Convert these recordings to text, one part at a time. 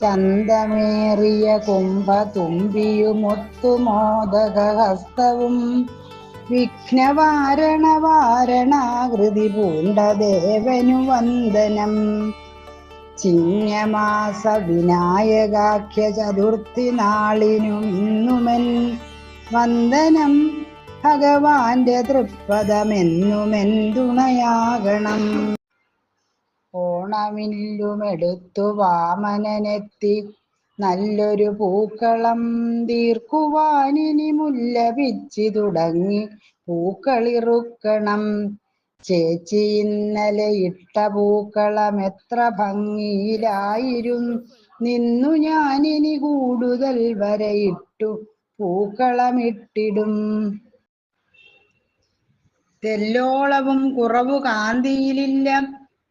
ചന്തമേറിയ കുംഭ തുമ്പിയുമൊത്തു മോദകഹസ്തവും വിഘ്നവാരണ വാരണാകൃതി പൂണ്ട ദേവനു വന്ദനം ചിങ്ങമാസ വിനായകാഖ്യ ചതുർത്ഥി നാളിനും ഇന്നുമെൻ വന്ദനം ഭഗവാന്റെ തൃപ്പദമെന്നുമെൻ തുണയാകണം ഓണമില്ലുമെടുത്തു വാമനനെത്തി. നല്ലൊരു പൂക്കളം തീർക്കുവാനിനി മുല്ല പിച്ചി തുടങ്ങി. പൂക്കളിറുക്കണം. ചേച്ചി ഇന്നലെ ഇട്ട പൂക്കളം എത്ര ഭംഗിയിലായിരുന്നു. നിന്നു ഞാനിനി കൂടുതൽ വരയിട്ടു പൂക്കളമിട്ടിടും. തെല്ലോളവും കുറവു കാന്തിയിലില്ല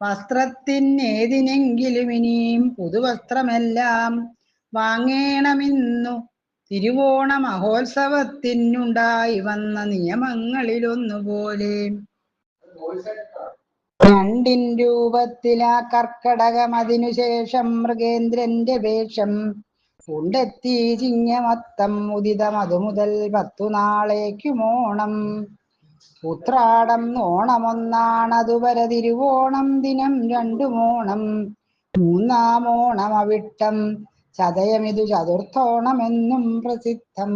വസ്ത്രത്തിനേതിനെങ്കിലും ഇനിയും പുതുവസ്ത്രമെല്ലാം വാങ്ങേണമെന്നു തിരുവോണ മഹോത്സവത്തിനുണ്ടായി വന്ന നിയമങ്ങളിലൊന്നുപോലെ. രണ്ടിൻ രൂപത്തിലാ കർക്കടകം അതിനുശേഷം മൃഗേന്ദ്രന്റെ വേഷം കൊണ്ടെത്തി ചിങ്ങമത്തം ഉദിതം അതുമുതൽ പത്തു നാളേക്കുമോണം. ഉത്രാടം ഓണമൊന്നാണതു തിരുവോണം ദിനം രണ്ടുമോണം. മൂന്നാം ഓണം അവിട്ടം. ചതയമിതു ചതുർത്ഥോണമെന്നും പ്രസിദ്ധം.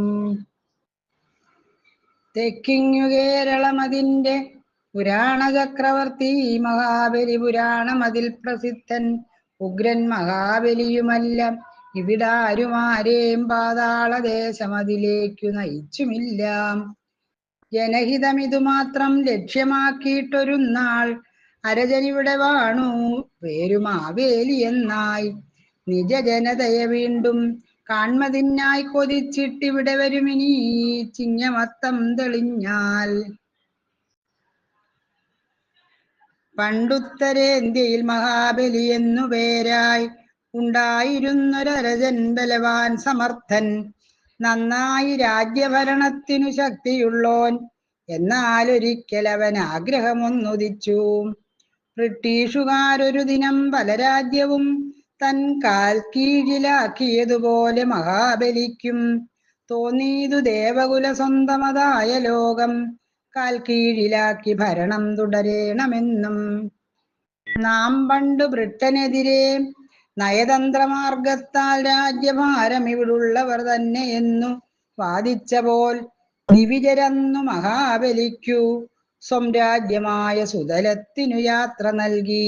തെക്കിങ്ങു കേരളമതിന്റെ പുരാണ ചക്രവർത്തി മഹാബലി പുരാണം അതിൽ പ്രസിദ്ധൻ. ഉഗ്രൻ മഹാബലിയുമല്ല. ഇവിടാരുമാരേം പാതാള അതിലേക്കു നയിച്ചുമില്ല. ജനഹിതമിതു മാത്രം ലക്ഷ്യമാക്കിയിട്ടൊരു നാൾ അരജനിവിടെ വാണു. പേരുമാവേലി എന്നായി നിജ ജനതയെ വീണ്ടും കാൺമതിന്നായി കൊതിച്ചിട്ടിവിടെ വരുമിനി. ചിങ്ങമത്തം തെളിഞ്ഞാൽ പണ്ടുത്തരേന്ത്യയിൽ മഹാബലി എന്നു പേരായി ഉണ്ടായിരുന്നൊരരജൻ ബലവാൻ സമർത്ഥൻ. നന്നായി രാജ്യഭരണത്തിനു ശക്തിയുള്ളോൻ എന്നാലൊരിക്കൽ അവൻ ആഗ്രഹമൊന്നുദിച്ചു ബ്രിട്ടീഷുകാരൊരു ദിനം പല രാജ്യവും തൻ കാൽ കീഴിലാക്കിയതുപോലെ മഹാബലിക്കും. തോന്നിയതു ദേവകുല സ്വന്തമതായ ലോകം കാൽ കീഴിലാക്കി ഭരണം തുടരേണമെന്നും. നാം പണ്ട് ബ്രിട്ടനെതിരെ നയതന്ത്രമാർഗത്താൽ രാജ്യഭാരം ഇവിടുള്ളവർ തന്നെ എന്നു വാദിച്ച പോൽ ദിവിജരന്നു മഹാബലിക്കു. സ്വം രാജ്യമായ സുതലത്തിനു യാത്ര നൽകി.